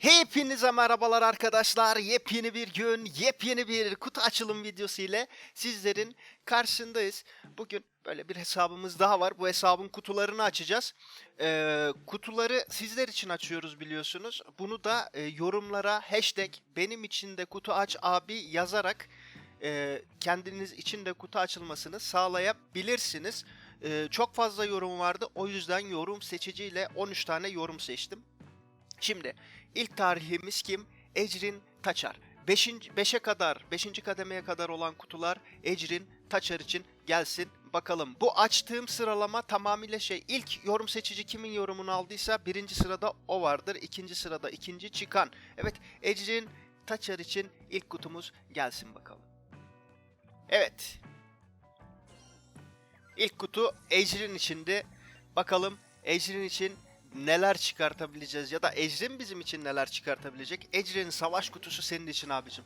Hepinize merhabalar arkadaşlar. Yepyeni bir gün, yepyeni bir kutu açılım videosu ile sizlerin karşısındayız. Bugün böyle bir hesabımız daha var. Bu hesabın kutularını açacağız. Ee, kutuları sizler için açıyoruz biliyorsunuz. Bunu da e, yorumlara hashtag benim için de kutu aç abi yazarak e, kendiniz için de kutu açılmasını sağlayabilirsiniz. E, çok fazla yorum vardı. O yüzden yorum seçiciyle 13 tane yorum seçtim. Şimdi ilk tarihimiz kim? Ecrin Taçar. 5. 5'e kadar, 5. kademeye kadar olan kutular Ecrin Taçar için gelsin bakalım. Bu açtığım sıralama tamamıyla şey ilk yorum seçici kimin yorumunu aldıysa birinci sırada o vardır. ikinci sırada ikinci çıkan. Evet Ecrin Taçar için ilk kutumuz gelsin bakalım. Evet. İlk kutu Ecrin içindi. Bakalım Ecrin için neler çıkartabileceğiz ya da Ecrin bizim için neler çıkartabilecek. Ecrin'in savaş kutusu senin için abicim.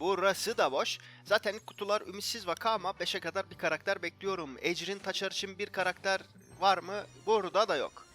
Burası da boş. Zaten kutular ümitsiz vaka ama 5'e kadar bir karakter bekliyorum. Ecrin Taçar için bir karakter var mı? Burada da yok.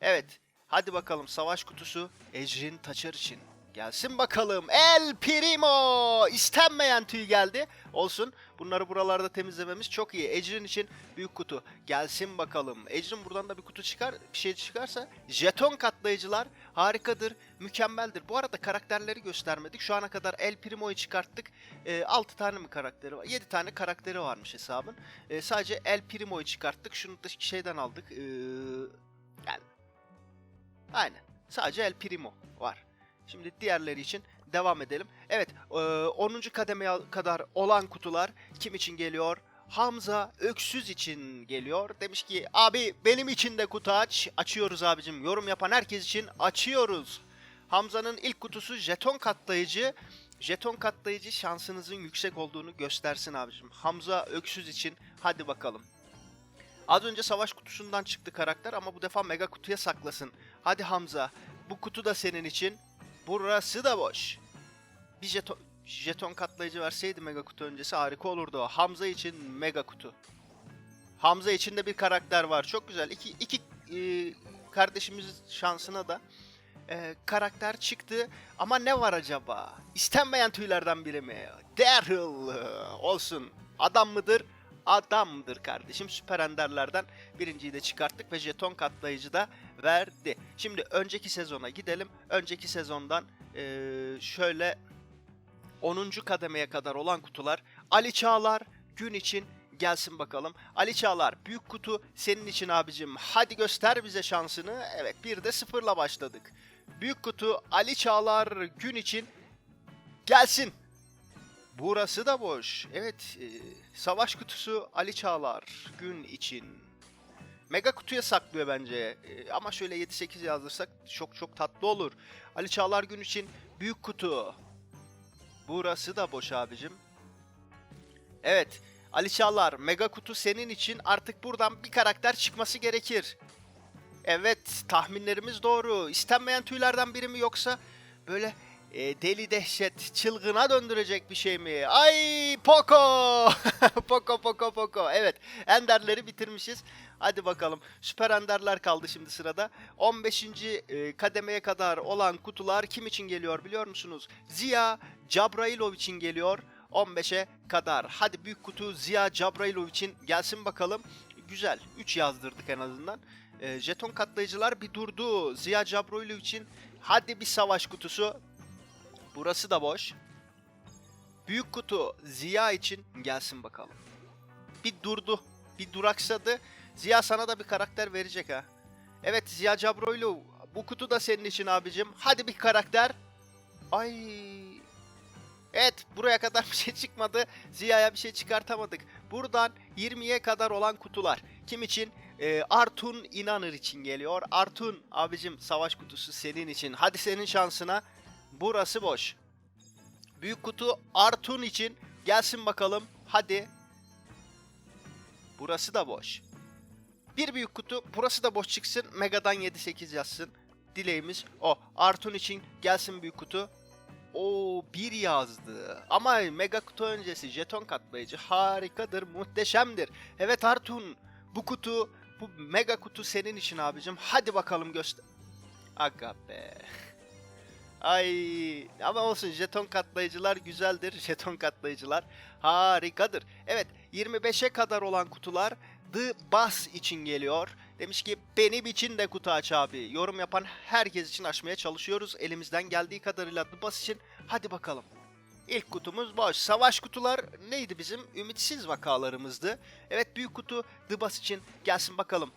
Evet. Hadi bakalım savaş kutusu Ecrin Taçar için. Gelsin bakalım. El Primo! İstenmeyen tüy geldi. Olsun. Bunları buralarda temizlememiz çok iyi. Ecrin için büyük kutu. Gelsin bakalım. Ecrin buradan da bir kutu çıkar. Bir şey çıkarsa. Jeton katlayıcılar harikadır. Mükemmeldir. Bu arada karakterleri göstermedik. Şu ana kadar El Primo'yu çıkarttık. E, 6 tane mi karakteri var? 7 tane karakteri varmış hesabın. E, sadece El Primo'yu çıkarttık. Şunu da şeyden aldık. E, yani. Aynen. Sadece El Primo var. Şimdi diğerleri için devam edelim. Evet, e, 10. kademeye kadar olan kutular kim için geliyor? Hamza Öksüz için geliyor. Demiş ki abi benim için de kutu aç. Açıyoruz abicim. Yorum yapan herkes için açıyoruz. Hamza'nın ilk kutusu jeton katlayıcı. Jeton katlayıcı şansınızın yüksek olduğunu göstersin abicim. Hamza Öksüz için hadi bakalım. Az önce savaş kutusundan çıktı karakter ama bu defa mega kutuya saklasın. Hadi Hamza bu kutu da senin için. Burası da boş. Bir jeton, jeton katlayıcı verseydi mega kutu öncesi harika olurdu. Hamza için mega kutu. Hamza için de bir karakter var. Çok güzel. İki, iki e, kardeşimiz şansına da e, karakter çıktı. Ama ne var acaba? İstenmeyen tüylerden biri mi? Daryl olsun. Adam mıdır? Adamdır kardeşim. Süper Ender'lerden birinciyi de çıkarttık ve jeton katlayıcı da verdi. Şimdi önceki sezona gidelim. Önceki sezondan eee, şöyle 10. kademeye kadar olan kutular Ali Çağlar gün için gelsin bakalım. Ali Çağlar büyük kutu senin için abicim. Hadi göster bize şansını. Evet bir de sıfırla başladık. Büyük kutu Ali Çağlar gün için gelsin. Burası da boş. Evet, e, savaş kutusu Ali Çağlar gün için. Mega kutuya saklıyor bence. E, ama şöyle 7-8 yazdırsak çok çok tatlı olur. Ali Çağlar gün için büyük kutu. Burası da boş abicim. Evet, Ali Çağlar mega kutu senin için artık buradan bir karakter çıkması gerekir. Evet, tahminlerimiz doğru. İstenmeyen tüylerden biri mi yoksa böyle e, deli dehşet çılgına döndürecek bir şey mi? Ay Poco! Poco Poco Poco. Evet Enderleri bitirmişiz. Hadi bakalım. Süper Enderler kaldı şimdi sırada. 15. e, kademeye kadar olan kutular kim için geliyor biliyor musunuz? Ziya Cabrailov için geliyor. 15'e kadar. Hadi büyük kutu Ziya Cabrailov için gelsin bakalım. Güzel. 3 yazdırdık en azından. E, jeton katlayıcılar bir durdu. Ziya Cabrailov için hadi bir savaş kutusu. Burası da boş. Büyük kutu Ziya için gelsin bakalım. Bir durdu. Bir duraksadı. Ziya sana da bir karakter verecek ha. Evet Ziya Cabroylov. Bu kutu da senin için abicim. Hadi bir karakter. Ay. Evet buraya kadar bir şey çıkmadı. Ziya'ya bir şey çıkartamadık. Buradan 20'ye kadar olan kutular. Kim için? Ee, Artun İnanır için geliyor. Artun abicim savaş kutusu senin için. Hadi senin şansına. Burası boş. Büyük kutu Artun için gelsin bakalım. Hadi. Burası da boş. Bir büyük kutu burası da boş çıksın. Mega'dan 7-8 yazsın. Dileğimiz o. Artun için gelsin büyük kutu. O bir yazdı. Ama mega kutu öncesi jeton katlayıcı harikadır, muhteşemdir. Evet Artun, bu kutu, bu mega kutu senin için abicim. Hadi bakalım göster. Aga be. Ay ama olsun jeton katlayıcılar güzeldir. Jeton katlayıcılar harikadır. Evet 25'e kadar olan kutular The Bus için geliyor. Demiş ki benim için de kutu aç abi. Yorum yapan herkes için açmaya çalışıyoruz. Elimizden geldiği kadarıyla The Bus için. Hadi bakalım. İlk kutumuz boş. Savaş kutular neydi bizim? Ümitsiz vakalarımızdı. Evet büyük kutu The Bus için gelsin bakalım.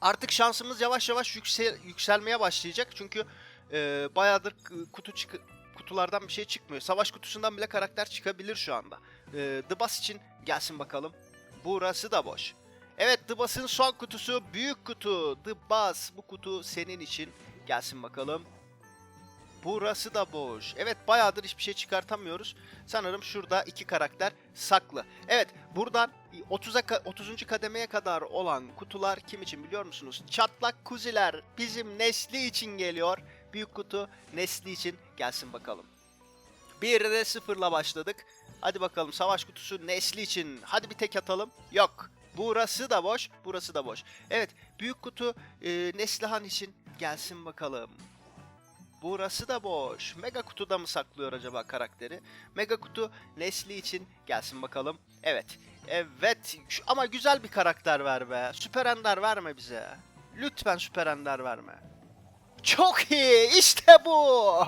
Artık şansımız yavaş yavaş yüksel, yükselmeye başlayacak. Çünkü e, bayağıdır kutu çık kutulardan bir şey çıkmıyor. Savaş kutusundan bile karakter çıkabilir şu anda. E, The Boss için gelsin bakalım. Burası da boş. Evet The Boss'ın son kutusu büyük kutu. The Boss bu kutu senin için gelsin bakalım. Burası da boş. Evet bayağıdır hiçbir şey çıkartamıyoruz. Sanırım şurada iki karakter saklı. Evet buradan 30'a ka- 30. kademeye kadar olan kutular kim için biliyor musunuz? Çatlak kuziler bizim Nesli için geliyor. Büyük kutu Nesli için gelsin bakalım. Bir de sıfırla başladık. Hadi bakalım savaş kutusu Nesli için. Hadi bir tek atalım. Yok. Burası da boş. Burası da boş. Evet büyük kutu e, Neslihan için gelsin bakalım. Burası da boş. Mega kutuda mı saklıyor acaba karakteri? Mega kutu Nesli için gelsin bakalım. Evet. Evet. Ama güzel bir karakter ver be. Süper Ender verme bize. Lütfen Süper Ender verme. Çok iyi. İşte bu.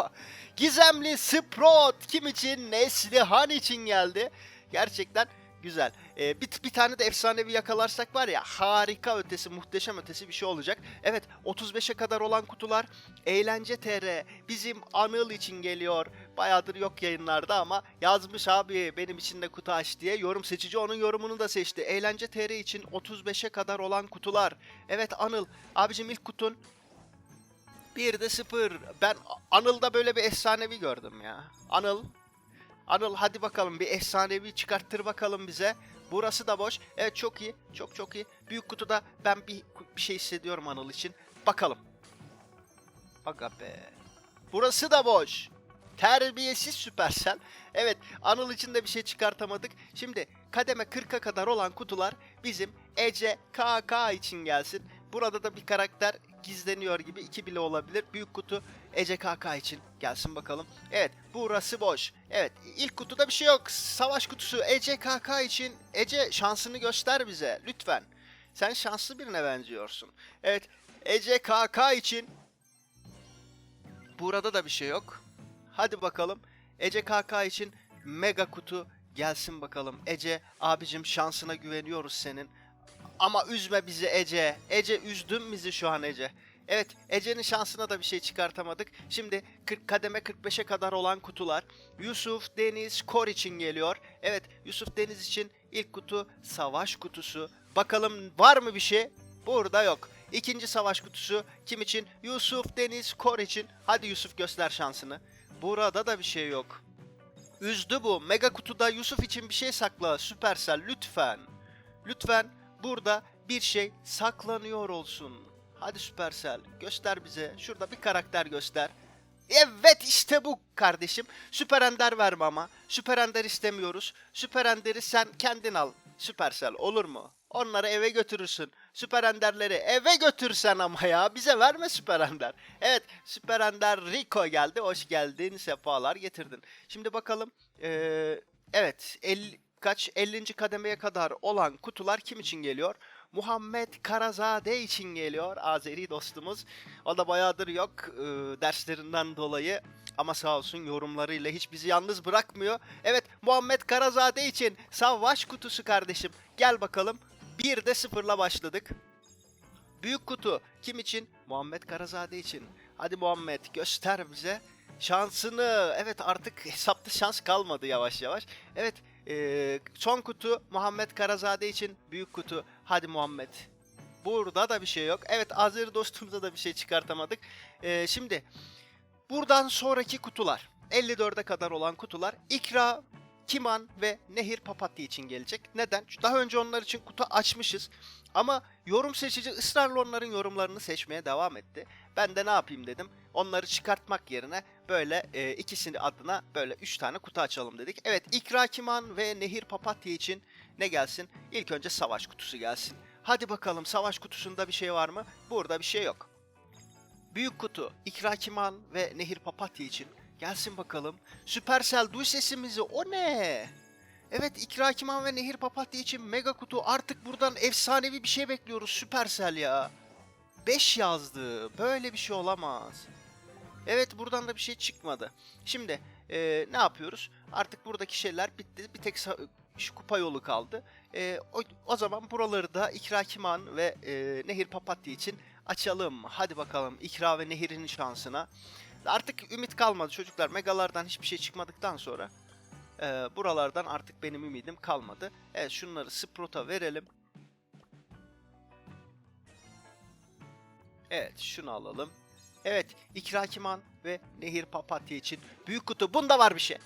Gizemli Sprout kim için? Neslihan için geldi. Gerçekten güzel. Ee, bir, bir tane de efsanevi yakalarsak var ya harika ötesi, muhteşem ötesi bir şey olacak. Evet 35'e kadar olan kutular Eğlence TR bizim Anıl için geliyor. Bayağıdır yok yayınlarda ama yazmış abi benim için de kutu aç diye. Yorum seçici onun yorumunu da seçti. Eğlence TR için 35'e kadar olan kutular. Evet Anıl abicim ilk kutun bir de sıfır. Ben Anıl'da böyle bir efsanevi gördüm ya. Anıl. Anıl hadi bakalım bir efsanevi çıkarttır bakalım bize. Burası da boş. Evet çok iyi. Çok çok iyi. Büyük kutuda ben bir, bir şey hissediyorum Anıl için. Bakalım. Aga be. Burası da boş. Terbiyesiz Süpersel. Evet Anıl için de bir şey çıkartamadık. Şimdi kademe 40'a kadar olan kutular bizim Ece KK için gelsin. Burada da bir karakter gizleniyor gibi iki bile olabilir. Büyük kutu Ece KK için gelsin bakalım. Evet burası boş. Evet ilk kutuda bir şey yok. Savaş kutusu Ece KK için. Ece şansını göster bize lütfen. Sen şanslı birine benziyorsun. Evet Ece KK için Burada da bir şey yok. Hadi bakalım. Ece KK için mega kutu gelsin bakalım. Ece abicim şansına güveniyoruz senin. Ama üzme bizi Ece. Ece üzdün bizi şu an Ece. Evet Ece'nin şansına da bir şey çıkartamadık. Şimdi 40 kademe 45'e kadar olan kutular. Yusuf Deniz Kor için geliyor. Evet Yusuf Deniz için ilk kutu savaş kutusu. Bakalım var mı bir şey? Burada yok. İkinci savaş kutusu kim için? Yusuf Deniz Kor için. Hadi Yusuf göster şansını. Burada da bir şey yok. Üzdü bu. Mega kutuda Yusuf için bir şey sakla. Süpersel lütfen. Lütfen burada bir şey saklanıyor olsun. Hadi Süpersel göster bize. Şurada bir karakter göster. Evet işte bu kardeşim. Süper Ender verme ama. Süper Ender istemiyoruz. Süper Ender'i sen kendin al. Süpersel olur mu? Onları eve götürürsün. Süper Ender'leri eve götürsen ama ya. Bize verme Süper Ender. Evet Süper Ender Rico geldi. Hoş geldin. Sefalar getirdin. Şimdi bakalım. Ee, evet 50, kaç 50. kademeye kadar olan kutular kim için geliyor? Muhammed Karazade için geliyor. Azeri dostumuz. O da bayağıdır yok e, derslerinden dolayı. Ama sağ olsun yorumlarıyla hiç bizi yalnız bırakmıyor. Evet Muhammed Karazade için savaş kutusu kardeşim. Gel bakalım. Bir de sıfırla başladık. Büyük kutu kim için? Muhammed Karazade için. Hadi Muhammed göster bize şansını. Evet artık hesapta şans kalmadı yavaş yavaş. Evet ee, son kutu Muhammed Karazade için büyük kutu. Hadi Muhammed. Burada da bir şey yok. Evet Azeri dostumuza da bir şey çıkartamadık. Ee, şimdi buradan sonraki kutular 54'e kadar olan kutular İkra, Kiman ve Nehir Papatya için gelecek. Neden? Daha önce onlar için kutu açmışız. Ama yorum seçici ısrarla onların yorumlarını seçmeye devam etti. Ben de ne yapayım dedim. Onları çıkartmak yerine böyle e, ikisini adına böyle 3 tane kutu açalım dedik. Evet İkra Kiman ve Nehir Papatya için ne gelsin? İlk önce savaş kutusu gelsin. Hadi bakalım savaş kutusunda bir şey var mı? Burada bir şey yok. Büyük kutu, İkrakiman ve Nehir Papatya için gelsin bakalım. Supercell duy sesimizi o ne? Evet İkrakiman ve Nehir Papatya için mega kutu artık buradan efsanevi bir şey bekliyoruz Supercell ya. 5 yazdı. Böyle bir şey olamaz. Evet buradan da bir şey çıkmadı. Şimdi eee, ne yapıyoruz? Artık buradaki şeyler bitti. Bir tek şu kupa yolu kaldı. Eee, o, o zaman buraları da İkrakiman ve eee, Nehir Papatya için açalım. Hadi bakalım İkra ve Nehir'in şansına. Artık ümit kalmadı çocuklar. Megalardan hiçbir şey çıkmadıktan sonra eee, buralardan artık benim ümidim kalmadı. Evet şunları Sprout'a verelim. Evet şunu alalım. Evet İkrakiman ve Nehir Papatya için büyük kutu. Bunda var bir şey.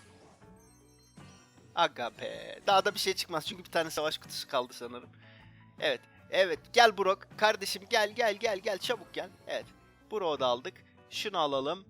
Aga be. Daha da bir şey çıkmaz çünkü bir tane savaş kutusu kaldı sanırım. Evet. Evet gel Brok. Kardeşim gel gel gel gel çabuk gel. Evet. Brok'u da aldık. Şunu alalım.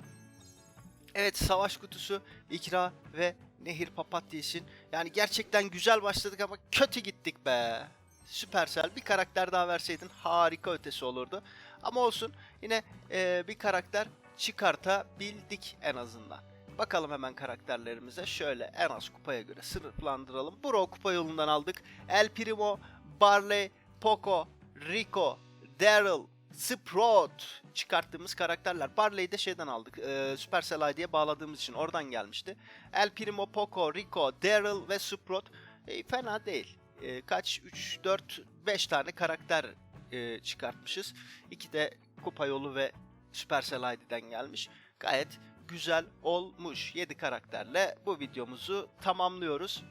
Evet savaş kutusu İkra ve Nehir Papatya için. Yani gerçekten güzel başladık ama kötü gittik be. Supercell bir karakter daha verseydin harika ötesi olurdu. Ama olsun yine eee, bir karakter çıkartabildik en azından. Bakalım hemen karakterlerimize. Şöyle en az kupaya göre sınıflandıralım. Bro kupa yolundan aldık. El Primo, Barley, Poco, Rico, Daryl, Sprout çıkarttığımız karakterler. Barley'i de şeyden aldık. E, Supercell ID'ye bağladığımız için oradan gelmişti. El Primo, Poco, Rico, Daryl ve Sprout e, fena değil. E, kaç? 3, 4, 5 tane karakter e, çıkartmışız. İki de kupa yolu ve Supercell ID'den gelmiş. Gayet güzel olmuş. 7 karakterle bu videomuzu tamamlıyoruz.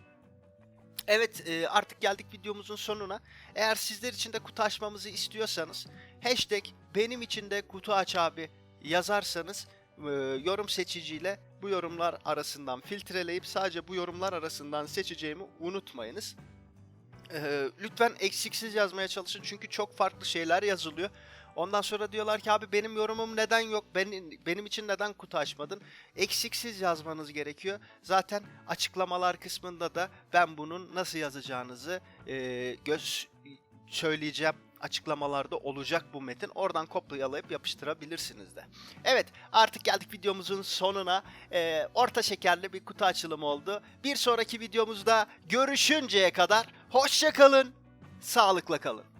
Evet e, artık geldik videomuzun sonuna. Eğer sizler için de kutu açmamızı istiyorsanız hashtag benim için de kutu aç abi yazarsanız e, yorum seçiciyle bu yorumlar arasından filtreleyip sadece bu yorumlar arasından seçeceğimi unutmayınız. E, lütfen eksiksiz yazmaya çalışın çünkü çok farklı şeyler yazılıyor. Ondan sonra diyorlar ki abi benim yorumum neden yok? Benim, benim için neden kutu açmadın? Eksiksiz yazmanız gerekiyor. Zaten açıklamalar kısmında da ben bunun nasıl yazacağınızı e, göz söyleyeceğim. Açıklamalarda olacak bu metin. Oradan kopyalayıp yapıştırabilirsiniz de. Evet artık geldik videomuzun sonuna. E, orta şekerli bir kutu açılımı oldu. Bir sonraki videomuzda görüşünceye kadar hoşça kalın. Sağlıkla kalın.